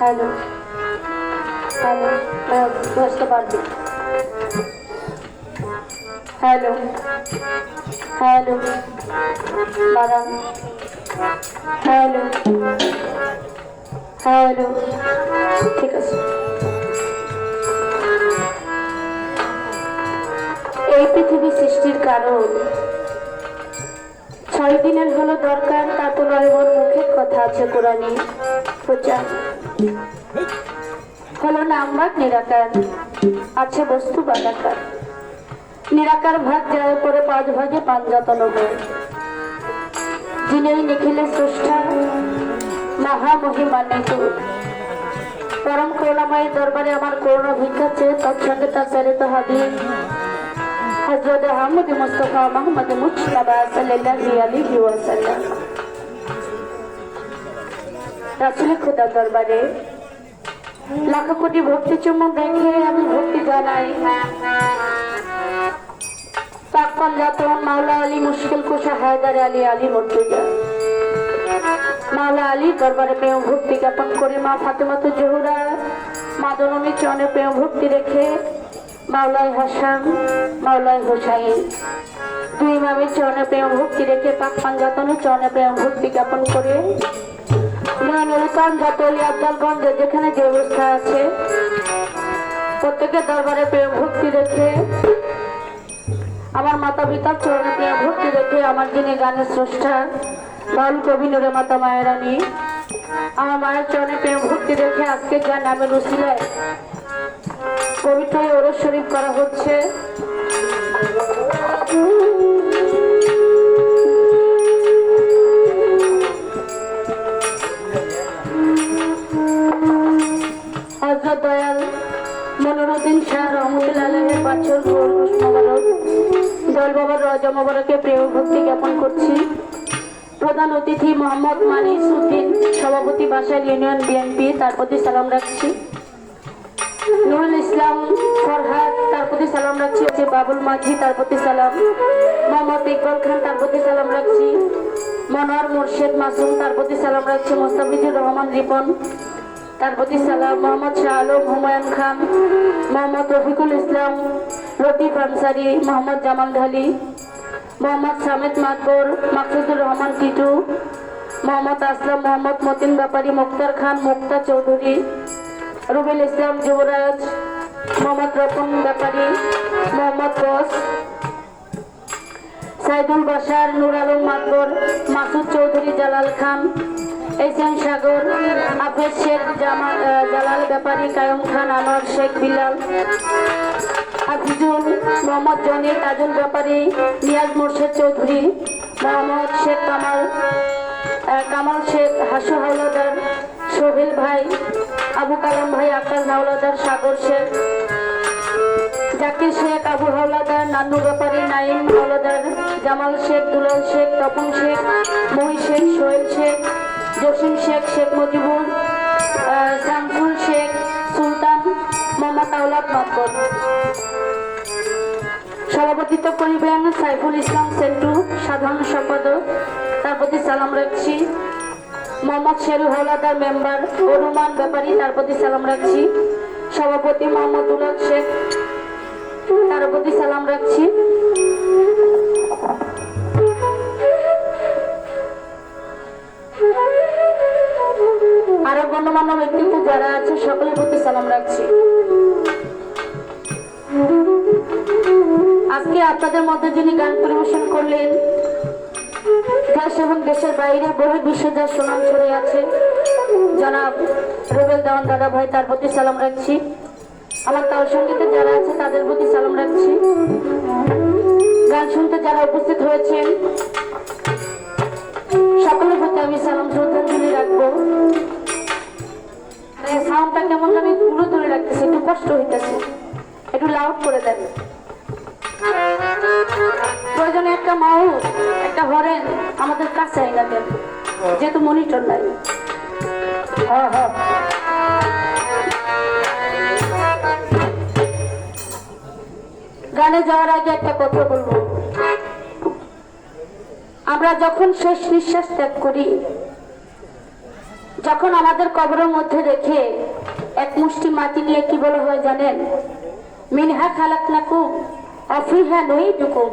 Hello. Hello বসতে পারবি hello hello বাদাম হ্যালো হ্যালো, ঠিক আছে। এই পৃথিবী সৃষ্টির কারণ। ছয় দিনের হলো দরকার, তা তো নয় ওর মুখের কথা আছে কোরআনে। প্রচার হলো নামবাদ নিরাকার, আছে বস্তু বাদাকার নিরাকার ভাগ যায় পরে পাঁচ ভাগে পাঞ্জাতন যিনি এই নিখিলে স্রষ্টা মহামহিমান্বিত। পরম করুণাময়ের দরবারে আমার করুণা ভিক্ষা চেয়ে তৎসঙ্গে তার চারিত হাবি হজরত আহমদ মুস্তফা মোহাম্মদ মুজতবা সাল্লাল্লাহু আলাইহি ওয়াসাল্লাম। রাসূল খোদা দরবারে। লাখ কোটি ভক্তি চুম্বন রেখে আমি ভক্তি জানাই। পাকপাল যাতন মাওলা আলী মুশকিল কুশা হায়দার আলী আলী মর্তুজা। মাওলা আলী দরবারে প্রেম ভক্তি করে মা ফাতেমাত জহুরা। মা জননী চরণে প্রেম ভক্তি রেখে মাওলাই হাসান মাওলাই হোসাইন। দুই ইমামের চরণে প্রেম ভক্তি রেখে পাক পাঞ্জাতনের চরণে প্রেম ভক্তি জ্ঞাপন করে জাতলি আফজালগঞ্জ যেখানে যে অবস্থা আছে, প্রত্যেকের দরবারে প্রেম ভক্তি রেখে, আমার মাতা পিতার চরণে প্রেম ভক্তি রেখে আমার যিনি গানের স্রষ্টা বাউল কবি নুরে মাতা মায়েরানি, আমার মায়ের চরণে প্রেম ভক্তি রেখে আজকে যা নামের উসিলায় পবিত্র ওরস শরীফ করা হচ্ছে। রজা মোবারকে প্রেম ভক্তি জ্ঞাপন করছি। প্রধান অতিথি মোহাম্মদ মানিস উদ্দিন, সভাপতি বাসাইল ইউনিয়ন বিএনপি, তার প্রতি সালাম রাখছি। নুরুল ইসলাম ফরহাদ, তার প্রতি সালাম রাখছি। হচ্ছে বাবুল মাঝি, তার প্রতি সালাম। মোহাম্মদ ইকবাল খান, তার প্রতি সালাম রাখছি। মনোয়ার মোর্শেদ মাসুম, তার প্রতি সালাম রাখছি। মোস্তাফিজুর রহমান রিপন, তার প্রতি সালাম। মোহাম্মদ শাহ আলম, হুমায়ুন খান, মোহাম্মদ রফিকুল ইসলাম, লতিফ আনসারি, মোহাম্মদ জামাল ঢালি মোহাম্মদ সামেদ মাতবর, মাকসুদুর রহমান টিটু, মোহাম্মদ আসলাম মোহাম্মদ মতিন ব্যাপারী, মুক্তার খান, মুক্তা চৌধুরী, রুবেল ইসলাম যুবরাজ, মোহাম্মদ রতন ব্যাপারী, Mohammad boss, Saidul Basar Nur Alam Matbar, Masud Chowdhury, Jalal Khan SM Sagar Hafez Sheikh Jama Jalal Bepari, কায়ম Khan, Anwar Sheikh Bilal. Hafizul Mohammad Johnny Tajul Bepari, Niaz Morshed Chowdhury, Mohammad Sheikh Kamal Kamal Sheikh Hasu Howlader, Sohel ভাই, আবু কালাম ভাই আকাশ হাওলাদার, সাগর শেখ, জাকির শেখ আবু হাওলাদার, নান্নু ব্যাপারী নাইম হাওলাদার, জামাল শেখ, দুলাল শেখ, তপন শেখ, মহি শেখ, সোহেল শেখ, জসিম শেখ শেখ মুজিবুর শামসুল শেখ, সুলতান, মোহাম্মদ আউলাদ মাকর সভাপতিত্ব করিবেন সাইফুল ইসলাম সেন্টু সাধারণ সম্পাদক। তার প্রতি সালাম রাখছি। মোহাম্মদ শেরু হলাদার মেম্বার, অনুমান ব্যাপারী, তার প্রতি সালাম রাখছি। সভাপতি মোহাম্মদ উলক শেখ, তার প্রতি সালাম রাখছি। আরও গণ্যমান্য ব্যক্তিত্ব যারা আছে, সকলের প্রতি সালাম রাখছি। আজকে আপনাদের মধ্যে যিনি গান পরিবেশন করলেন, দেশ এবং দেশের বাইরে বহু বিশ্ব যার সুনাম ছড়ে আছে। জনাব রুবেল দেওয়ান দাদা ভাই, তার প্রতি সালাম রাখছি। আমার তার সঙ্গীতে যারা আছে, তাদের প্রতি সালাম রাখছি। গান শুনতে যারা উপস্থিত হয়েছেন, সকলের প্রতি আমি সালাম, শ্রদ্ধাঞ্জলি রাখব। সাউন্ডটা কেমন আমি পুরো ধরে রাখতেছি একটু কষ্ট হইতেছে। একটু লাউড করে দেন। একটা হরেন আমাদের কাছে আইনা দেন। যেহেতু মনিটর নাই। হ্যাঁ হ্যাঁ। গানে যাওয়ার আগে একটা কথা বলব। আমরা যখন শেষ নিঃশ্বাস ত্যাগ করি, যখন আমাদের কবরের মধ্যে রেখে এক মুষ্টি মাটি নিয়ে কি বলা হয় জানেন? মিনহা খালাক নাকুম অফিহা নই ডুকুম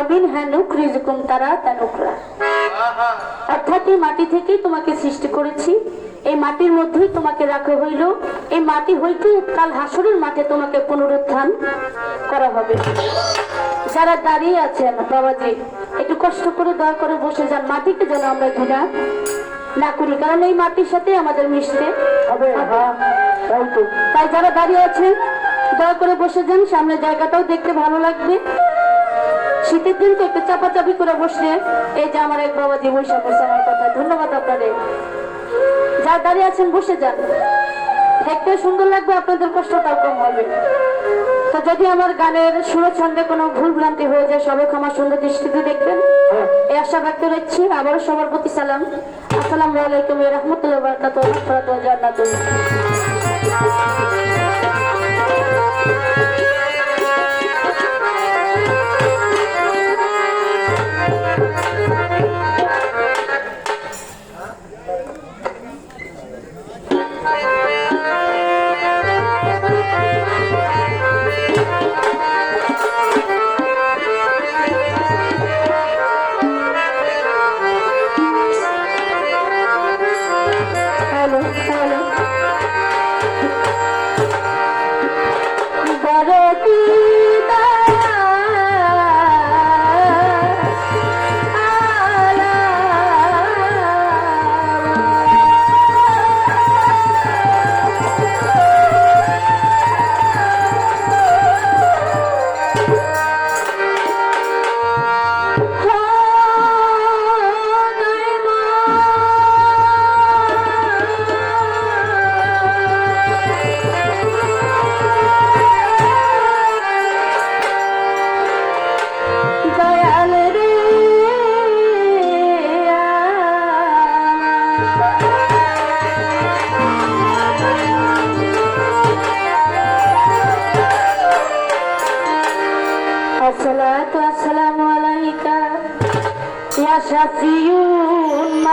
অমিনহা নুক রিজুকুম তারা তানুকরা অর্থাৎ এই মাটি থেকেই তোমাকে সৃষ্টি করেছি। এই মাটির মধ্যেই তোমাকে রাখা হইল। এই মাটি হইতে কাল হাসরের মাঠে তোমাকে পুনরুত্থান করা হবে। যারা দাঁড়িয়ে আছেন বাবাজি একটু কষ্ট করে দয়া করে বসে যান। মাটিকে যেন আমরা ঘৃণা না করি কারণ এই মাটির সাথে আমাদের মিশতে হবে। হ্যাঁ তাই যারা দাঁড়িয়ে আছেন দয়া করে বসে যান। সামনে জায়গাটাও দেখতে ভালো লাগবে। শীতের দিন তো একটু চাপাচাপি করে বসলে এই যে আমার এক বাবাজি বৈশাখ বসে আমার কথা, ধন্যবাদ আপনাদের। যারা দাঁড়িয়ে আছেন, বসে যান। দেখতে সুন্দর লাগবে, আপনাদের কষ্টটাও কম হবে। তো যদি আমার গানের সুর ছন্দে কোনো ভুল ভ্রান্তি হয়ে যায়, সবাই ক্ষমা সুন্দর দৃষ্টিতে দেখবেন। এই আশা ব্যক্ত করছি, আবারও সবার প্রতি সালাম। আসসালামু আলাইকুম রহমতুল্লাহ বারকাত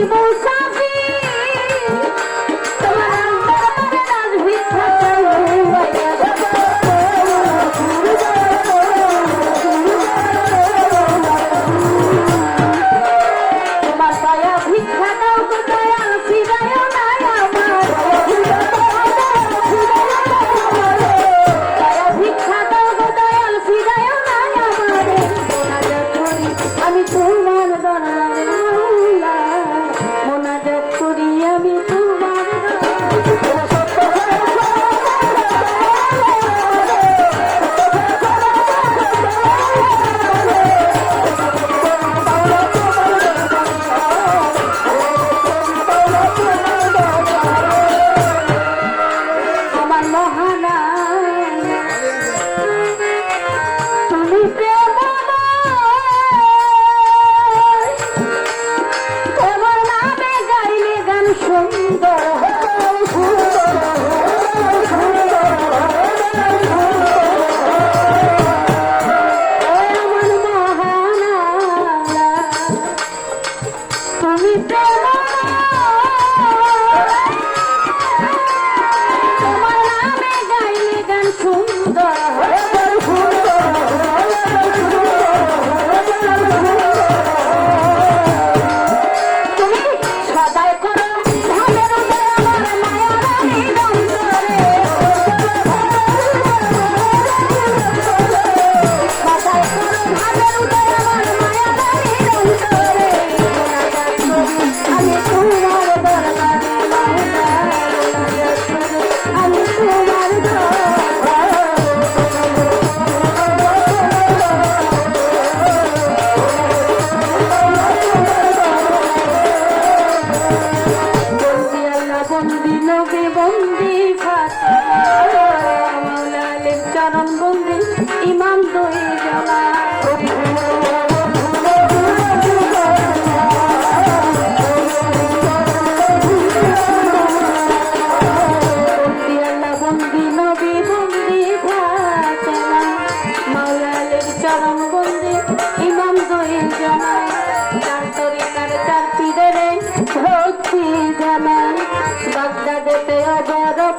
你把 Sumi Pelona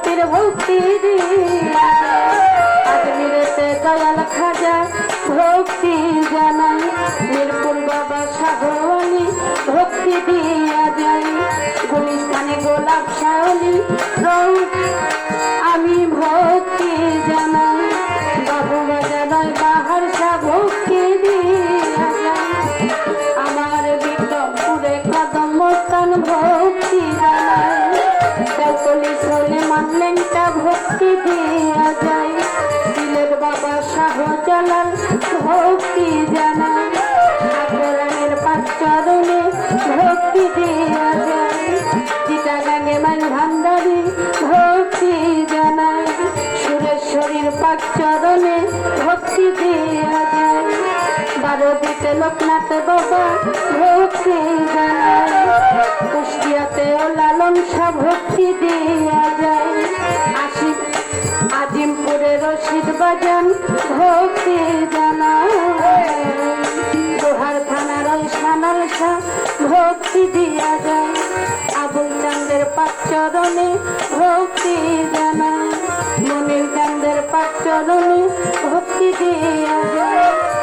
পীর ভক্তি আজমিরেতে দয়াল খাজা ভক্তি জানাই। মিরপুর বাবা সাহওয়ালি ভক্তি দিয়া যাই। গুলিস্তানে গোলাপ শাওলি আমি ভক্তি জানাই। তা ভক্তি দিয়া যায়। দিলের বাবা শাহ জালাল ভক্তি জানাই ঠাকুরানের পাঁচ চরণে ভক্তি দিয়া যায়। চিটাগাঙ্গে মাইল ভান্ডারি, ভক্তি জানাই সুরেশ্বরীর পাঁচ চরণে ভক্তি দিয়া যায়। বারো দিতে লোকনাথ বাবা ভক্তি জানাই। কুষ্টিয়াতে ও লালন শাহ ভক্তি দিয়া যায়। আশি, আজিমপুরে রশিদ বাজান ভক্তি জানাই দোহার থানার ওই সানাল শাহ ভক্তি দিয়া যায়। আবুল চান্দের পাঁচ চরণে ভক্তি জানাই মনির চান্দের পাঁচ ভক্তি দিয়া যায়।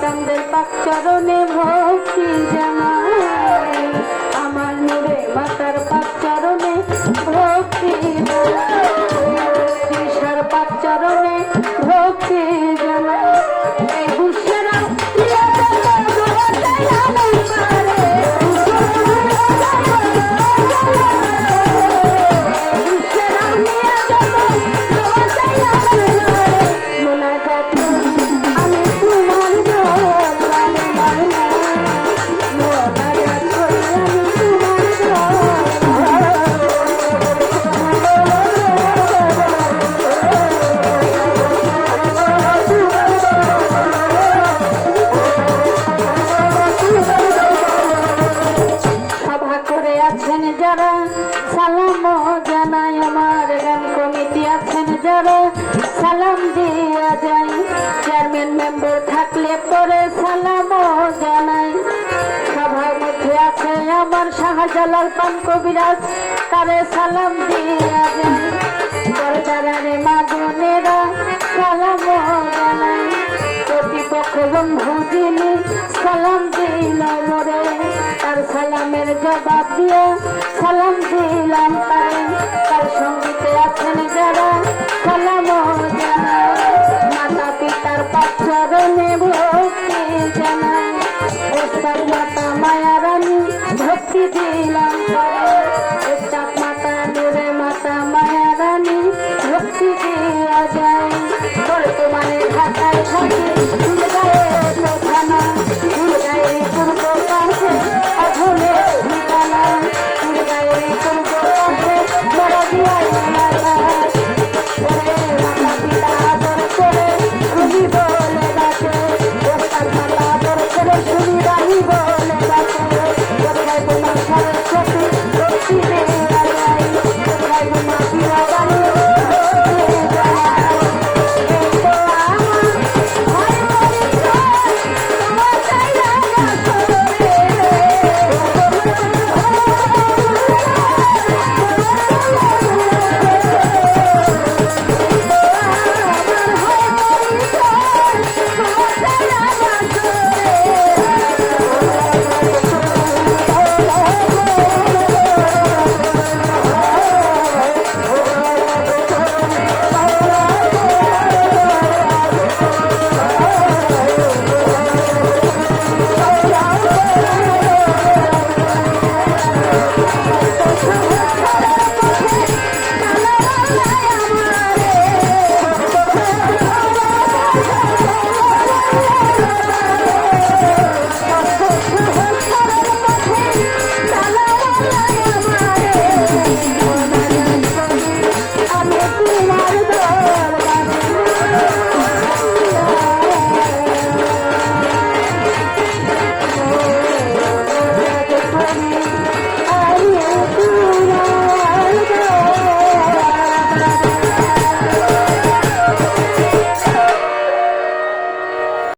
চান্দের পাঁচ চরণে ভক্তি জানাই। আমার নূরে মাতার পাঁচ শাহজালাল পান কবিরাজ, তারে সালাম দিয়া যায় বোনেরা, সালাম জানাই। বন্ধু যিনি সালাম দিল তার সালামের জবাব দিয়ে সালাম দিলাম তারে তার সঙ্গীতে আছেন যারা সালাম মাতার পাথরণে ভক্তি জানাই ওস্তাদ মাতা মায়া রানী ভক্তি দিলাম ওস্তাদ মাতা নূরে মাতা মায়া রানী ভক্তি দিয়া যায়। বর্তমানে ঢাকা